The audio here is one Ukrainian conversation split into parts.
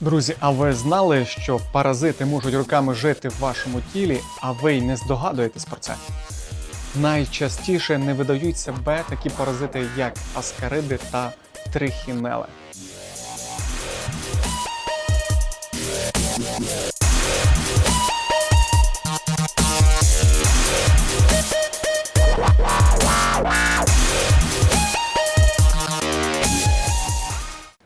Друзі, а ви знали, що паразити можуть роками жити в вашому тілі, а ви й не здогадуєтесь про це? Найчастіше не видають себе такі паразити, як аскариди та трихінели.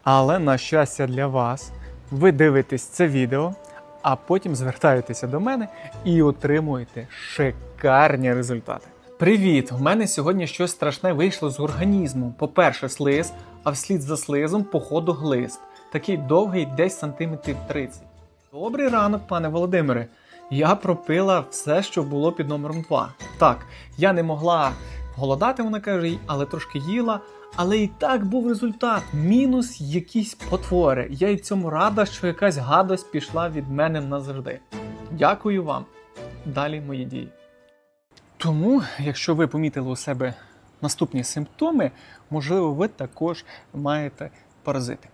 Але на щастя для вас, ви дивитесь це відео, а потім звертаєтеся до мене і отримуєте шикарні результати. Привіт! У мене сьогодні щось страшне вийшло з організму. По-перше, слиз, а вслід за слизом, походу, глист. Такий довгий, десь сантиметрів 30. Добрий ранок, пане Володимире. Я пропила все, що було під номером 2. Так, я не могла голодати, вона каже, але трошки їла. Але і так був результат. Мінус якісь потвори. Я й цьому рада, що якась гадость пішла від мене назавжди. Дякую вам. Далі мої дії. Тому, якщо ви помітили у себе наступні симптоми, можливо, ви також маєте паразити.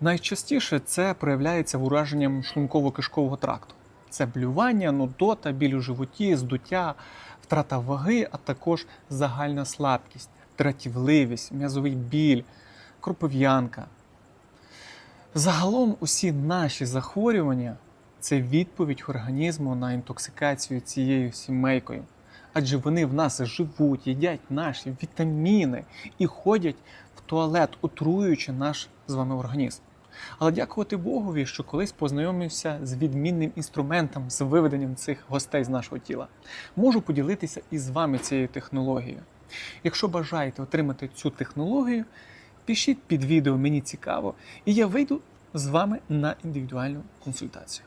Найчастіше це проявляється ураженням шлунково-кишкового тракту. Це блювання, нудота, біль у животі, здуття, втрата ваги, а також загальна слабкість, дратівливість, м'язовий біль, кропов'янка. Загалом усі наші захворювання це відповідь організму на інтоксикацію цією сімейкою. Адже вони в нас живуть, їдять наші вітаміни і ходять в туалет, отруюючи наш з вами організм. Але дякувати Богові, що колись познайомився з відмінним інструментом з виведенням цих гостей з нашого тіла. Можу поділитися із вами цією технологією. Якщо бажаєте отримати цю технологію, пишіть під відео, мені цікаво, і я вийду з вами на індивідуальну консультацію.